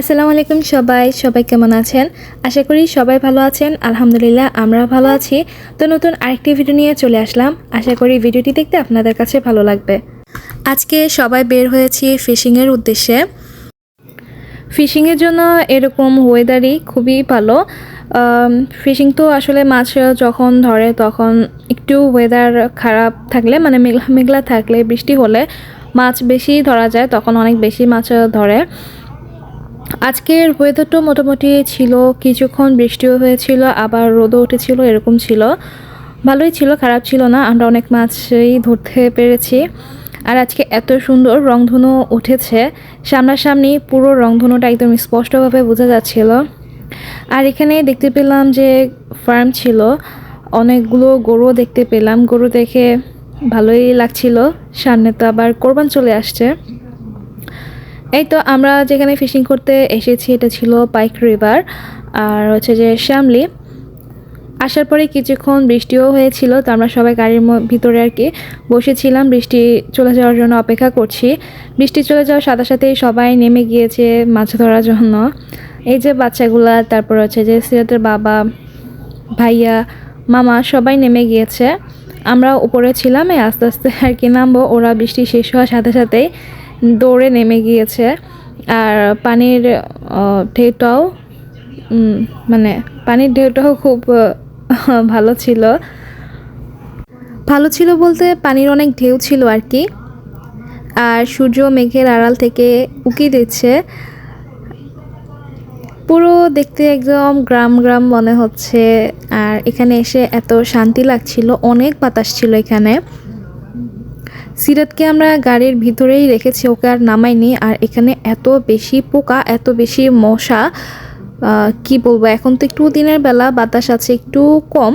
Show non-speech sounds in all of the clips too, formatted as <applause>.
আসসালামু আলাইকুম সবাই সবাই কেমন আছেন? আশা করি সবাই ভালো আছেন। আলহামদুলিল্লাহ আমরা ভালো আছি। তো নতুন আরেকটি ভিডিও নিয়ে চলে আসলাম। আশা করি ভিডিওটি দেখতে আপনাদের কাছে ভালো লাগবে। আজকে সবাই বের হয়েছি ফিশিংয়ের উদ্দেশ্যে। ফিশিংয়ের জন্য এরকম ওয়েদারই খুবই ভালো। ফিশিং তো আসলে মাছ যখন ধরে তখন একটু ওয়েদার খারাপ থাকলে মানে মেঘলা মেঘলা থাকলে, বৃষ্টি হলে মাছ বেশি ধরা যায়, তখন অনেক বেশি মাছ ধরে। আজকের ওয়েদারটা মোটামুটি ছিল, কিছুক্ষণ বৃষ্টিও হয়েছিল, আবার রোদও উঠেছিল, এরকম ছিল। ভালোই ছিল, খারাপ ছিল না, আমরা অনেক মাছই ধরতে পেরেছি। আর আজকে এত সুন্দর রংধনু উঠেছে, সামনাসামনি পুরো রংধনুটা একদম স্পষ্টভাবে বোঝা যাচ্ছিল। আর এখানে দেখতে পেলাম যে ফার্ম ছিল, অনেকগুলো গরুও দেখতে পেলাম, গরু দেখে ভালোই লাগছিল, সামনে তো আবার কোরবান চলে আসছে। এই তো আমরা যেখানে ফিশিং করতে এসেছি, এটা ছিল পাইক রিভার আর হচ্ছে যে শ্যামলি আসার পরে কিছুক্ষণ বৃষ্টিও হয়েছিল, তো আমরা সবাই গাড়ির ভিতরে আর কি বসেছিলাম। বৃষ্টি চলে যাওয়ার জন্য অপেক্ষা করছি। বৃষ্টি চলে যাওয়ার সাথে সাথেই সবাই নেমে গিয়েছে মাছ ধরার জন্য। এই যে বাচ্চাগুলা, তারপর হচ্ছে যে সিরাতের বাবা, ভাইয়া, মামা সবাই নেমে গিয়েছে। আমরা উপরে ছিলাম, এই আস্তে আস্তে আর কি নামবো, ওরা বৃষ্টি শেষ হওয়ার সাথে সাথেই দৌড়ে নেমে গিয়েছে। আর পানির ঢেউটাও মানে পানির ঢেউটাও খুব ভালো ছিল। ভালো ছিল বলতে পানির অনেক ঢেউ ছিল আর কি। আর সূর্য মেঘের আড়াল থেকে উকি দিচ্ছে। পুরো দেখতে একদম গ্রাম গ্রাম মনে হচ্ছে। আর এখানে এসে এত শান্তি লাগছিল, অনেক বাতাস ছিল এখানে। সিরাতকে আমরা গাড়ির ভিতরেই রেখেছি, ওকে আর নামাইনি। আর এখানে এত বেশি পোকা, এত বেশি মশা কি বলব, এখন তো একটু দিনের বেলা, বাতাস আছে একটু কম।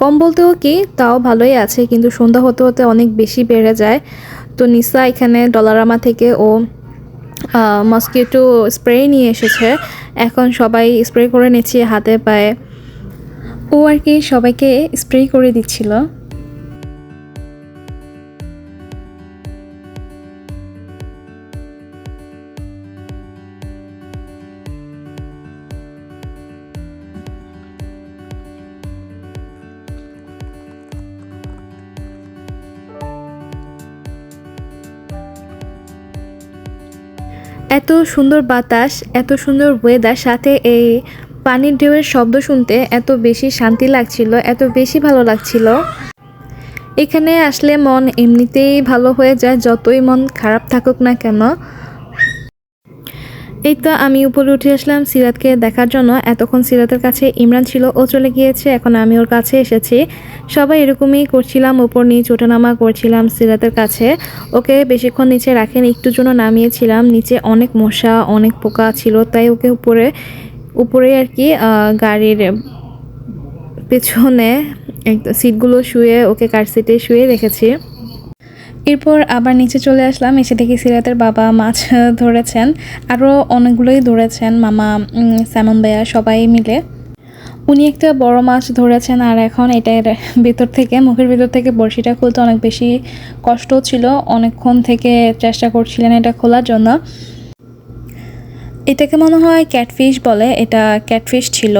কম বলতেও কি, তাও ভালোই আছে, কিন্তু সন্ধ্যা হতে হতে অনেক বেশি বেড়ে যায়। তো নিসা এখানে ডলারামা থেকে ও মস্কিটো স্প্রে নিয়ে এসেছে। এখন সবাই স্প্রে করে নিচ্ছে হাতে পায়ে। ও আর কি সবাইকে স্প্রে করে দিচ্ছিল। এত সুন্দর বাতাস, এত সুন্দর ওয়েদার সাথে এই পানির ঢেউয়ের শব্দ শুনতে এত বেশি শান্তি লাগছিল, এত বেশি ভালো লাগছিল। এখানে আসলে মন এমনিতেই ভালো হয়ে যায়, যতই মন খারাপ থাকুক না কেন। এই তো আমি উপরে উঠে আসলাম সিরাতকে দেখার জন্য। এতক্ষণ সিরাতের কাছে ইমরান ছিল ও চলে গিয়েছে, এখন আমি ওর কাছে এসেছি। সবাই এরকমই করছিলাম ওপর নিচ ওঠানামা করছিলাম সিরাতের কাছে। ওকে বেশিক্ষণ নিচে রাখেন, একটু জন্য নামিয়েছিলাম। নিচে অনেক মশা, অনেক পোকা ছিল, তাই ওকে উপরে উপরে আর কি গাড়ির পেছনে সিটগুলো শুয়ে ওকে কার সিটে শুয়ে রেখেছি। এরপর আবার নিচে চলে আসলাম, এসে দেখি সিরাতের বাবা মাছ <laughs> ধরেছেন, আরও অনেকগুলোই ধরেছেন, মামা স্যামন ভাইয়া সবাই মিলে। উনি একটা বড় মাছ ধরেছেন আর এখন এটার ভিতর থেকে, মুখের ভিতর থেকে বড়শিটা খুলতে অনেক বেশি কষ্ট ছিল, অনেকক্ষণ থেকে চেষ্টা করছিলেন এটা খোলার জন্য। এটাকে মনে হয় ক্যাটফিশ বলে, এটা ক্যাটফিশ ছিল।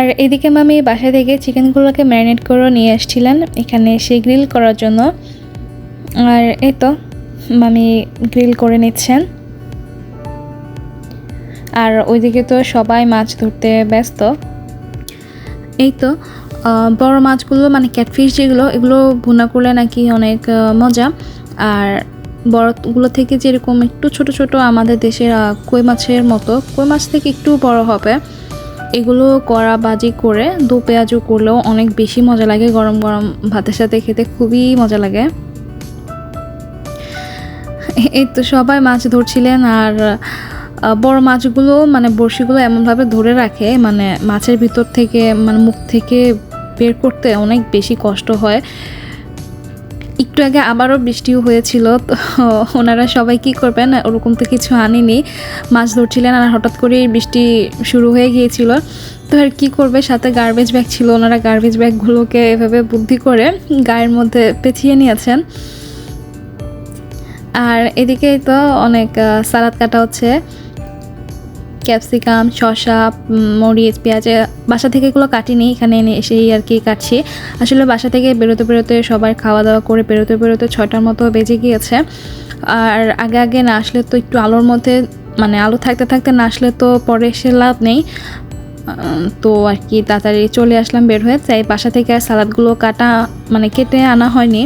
আর এদিকে মামি বাসা থেকে চিকেনগুলোকে ম্যারিনেট করে নিয়ে এসেছিলেন এখানে এসে গ্রিল করার জন্য। আর এই তো, মামি গ্রিল করে নিচ্ছেন। আর ওইদিকে তো সবাই মাছ ধরতে ব্যস্ত। এই তো বড় মাছগুলো মানে ক্যাটফিশ যেগুলো, এগুলো ভুনা করলে নাকি অনেক মজা। আর বড়গুলো থেকে যেরকম একটু ছোট ছোট আমাদের দেশের কই মাছের মতো, কই মাছ থেকে একটু বড় হবে। এগুলো কড়া বাজি করে দু পেঁয়াজও করলেও অনেক বেশি মজা লাগে। গরম গরম ভাতের সাথে খেতে খুবই মজা লাগে। এই তো সবাই মাছ ধরছিলেন আর বড় মাছগুলো মানে বড়শিগুলো এমনভাবে ধরে রাখে মানে মাছের ভিতর থেকে মানে মুখ থেকে বের করতে অনেক বেশি কষ্ট হয়। একটু আগে আবারও বৃষ্টিও হয়েছিল, তো ওনারা সবাই কি করবেন, ওরকম তো কিছু আনেনি। মাছ ধরছিলেন আর হঠাৎ করেই বৃষ্টি শুরু হয়ে গিয়েছিল। তো আর কী করবে, সাথে গার্বেজ ব্যাগ ছিল, ওনারা গার্বেজ ব্যাগগুলোকে এভাবে বুদ্ধি করে গায়ের মধ্যে পেঁচিয়ে নিয়েছেন। আর এদিকেই তো অনেক সালাদ কাটা হচ্ছে। ক্যাপসিকাম, শসা মরিচ, পেঁয়াজ বাসা থেকে এগুলো কাটিনি, এখানে এনে এসেই আর কি কাটছি। আসলে বাসা থেকে বেরোতে বেরোতে সবাই খাওয়া দাওয়া করে বেরোতে বেরোতে ছটার মতো বেজে গিয়েছে। আর আগে আগে না আসলে তো একটু আলোর মধ্যে মানে আলো থাকতে থাকতে না আসলে তো পরে এসে লাভ নেই। তো আর কি তাড়াতাড়ি চলে আসলাম বের হয়ে। তাই বাসা থেকে আর সালাদগুলো কাটা মানে কেটে আনা হয়নি।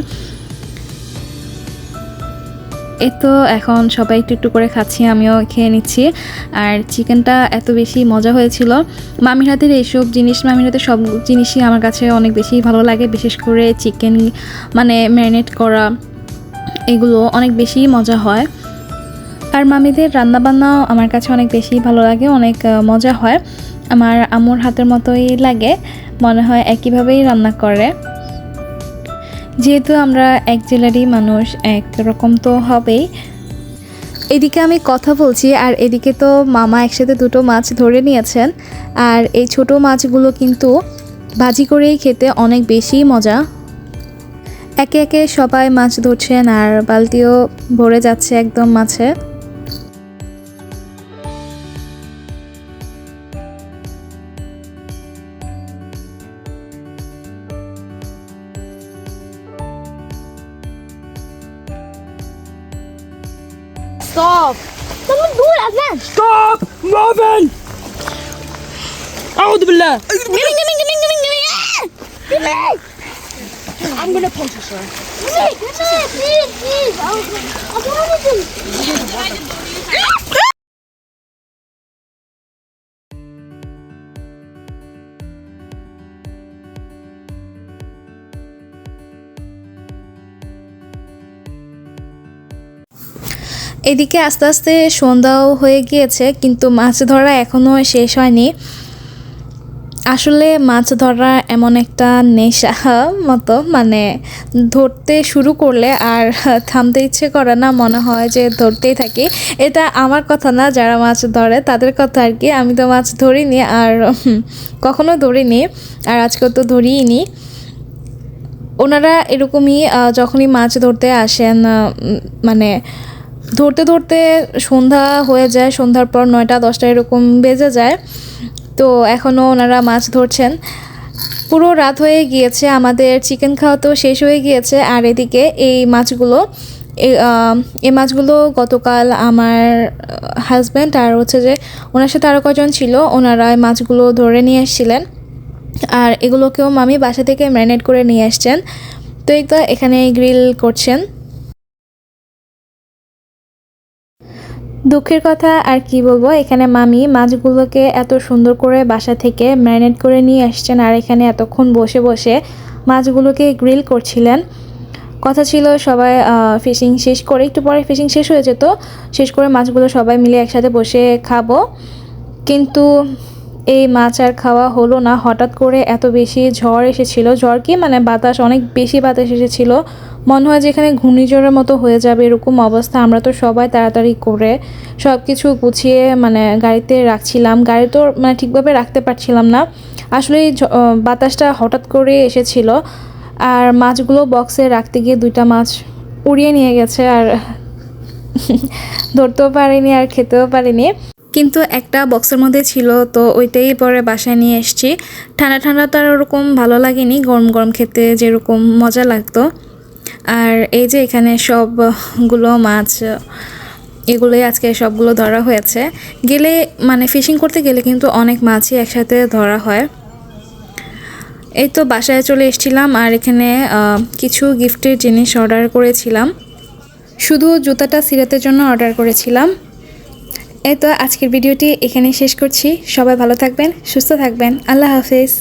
এই তো এখন সবাই একটু একটু করে খাচ্ছি, আমিও খেয়ে নিচ্ছি। আর চিকেনটা এত বেশি মজা হয়েছিল। মামির হাতের এইসব জিনিস, মামির হাতের সব জিনিসই আমার কাছে অনেক বেশি ভালো লাগে, বিশেষ করে চিকেন মানে ম্যারিনেট করা, এগুলো অনেক বেশি মজা হয়। আর মামিদের রান্নাবান্নাও আমার কাছে অনেক বেশি ভালো লাগে, অনেক মজা হয়। আমার আম্মুর হাতের মতোই লাগে, মনে হয় একইভাবেই রান্না করে। যেহেতু আমরা এক জেলারই মানুষ, এক রকম তো হবেই। এদিকে আমি কথা বলছি, আর এদিকে তো মামা একসাথে দুটো মাছ ধরে নিয়েছেন। আর এই ছোট মাছগুলো কিন্তু ভাজি করেই খেতে অনেক বেশি মজা। একে একে সবাই মাছ ধরছেন, আর বালতিও ভরে যাচ্ছে একদম মাছে। Stop! Someone do it, Adnan! Stop moving! أعوذ بالله Give me, give me, give me, give me, give me! Ah! Give me! I'm gonna punch you, sir. Give me, give me, please, please! I was, I wanted to. এদিকে আস্তে আস্তে সন্ধ্যাও হয়ে গিয়েছে, কিন্তু মাছ ধরা এখনও শেষ হয়নি। আসলে মাছ ধরা এমন একটা নেশা মতো মানে ধরতে শুরু করলে আর থামতে ইচ্ছে করে না, মনে হয় যে ধরতেই থাকি। এটা আমার কথা না, যারা মাছ ধরে তাদের কথা আর কি। আমি তো মাছ ধরিনি আর কখনো ধরিনি আর আজকেও তো ধরিনি ওনারা এরকমই যখনই মাছ ধরতে আসেন মানে ধরতে ধরতে সন্ধ্যা হয়ে যায়, সন্ধ্যার পর নয়টা, দশটা এরকম বেজে যায়। তো এখনও ওনারা মাছ ধরছেন। পুরো রাত হয়ে গিয়েছে, আমাদের চিকেন খাওয়া তো শেষ হয়ে গিয়েছে। আর এদিকে এই মাছগুলো, এ- এই মাছগুলো গতকাল আমার হাজব্যান্ড আর হচ্ছে যে ওনার সাথে আরও কজন ছিল, ওনারা এই মাছগুলো ধরে নিয়ে এসেছিলেন। আর এগুলোকেও মামি বাসা থেকে ম্যারিনেট করে নিয়ে আসছেন। তো এই তো এখানে গ্রিল করছেন। দুঃখের কথা আর কি বলব? এখানে মামি মাছগুলোকে এত সুন্দর করে বাসা থেকে ম্যারিনেট করে নিয়ে আসছেন আর এখানে এতক্ষণ বসে বসে মাছগুলোকে গ্রিল করছিলেন। কথা ছিল সবাই ফিশিং শেষ করে, একটু পরে ফিশিং শেষ হয়ে যেত, শেষ করে মাছগুলো সবাই মিলে একসাথে বসে খাব। কিন্তু এই মাছ আর খাওয়া হলো না। হঠাৎ করে এত বেশি ঝড় এসেছিল। ঝড় কি? মানে বাতাস, অনেক বেশি বাতাস এসেছিল। মনে হয় যেখানে ঘূর্ণিঝড়ের মতো হয়ে যাবে, এরকম অবস্থা। আমরা তো সবাই তাড়াতাড়ি করে সব কিছু গুছিয়ে মানে গাড়িতে রাখছিলাম। গাড়ি তো মানে ঠিকভাবে রাখতে পারছিলাম না। আসলে বাতাসটা হঠাৎ করে এসেছিল। আর মাছগুলো বক্সে রাখতে গিয়ে দুইটা মাছ উড়িয়ে নিয়ে গেছে আর <laughs> ধরতেও পারিনি আর খেতেও পারিনি। কিন্তু একটা বক্সের মধ্যে ছিল, তো ওইটাই পরে বাসায় নিয়ে এসেছি। ঠান্ডা ঠান্ডা তো আর ওরকম ভালো লাগেনি। গরম গরম খেতে যেরকম মজা লাগতো। আর এই যে এখানে সবগুলো মাছ, এগুলোই আজকে সবগুলো ধরা হয়েছে। গেলে মানে ফিশিং করতে গেলে কিন্তু অনেক মাছই একসাথে ধরা হয়। এই তো বাসায় চলে এসেছিলাম আর এখানে কিছু গিফটের জিনিস অর্ডার করেছিলাম। শুধু জুতাটা সিরাতের জন্য অর্ডার করেছিলাম। এই তো আজকের ভিডিওটি এখানেই শেষ করছি। সবাই ভালো থাকবেন, সুস্থ থাকবেন। আল্লাহ হাফেজ।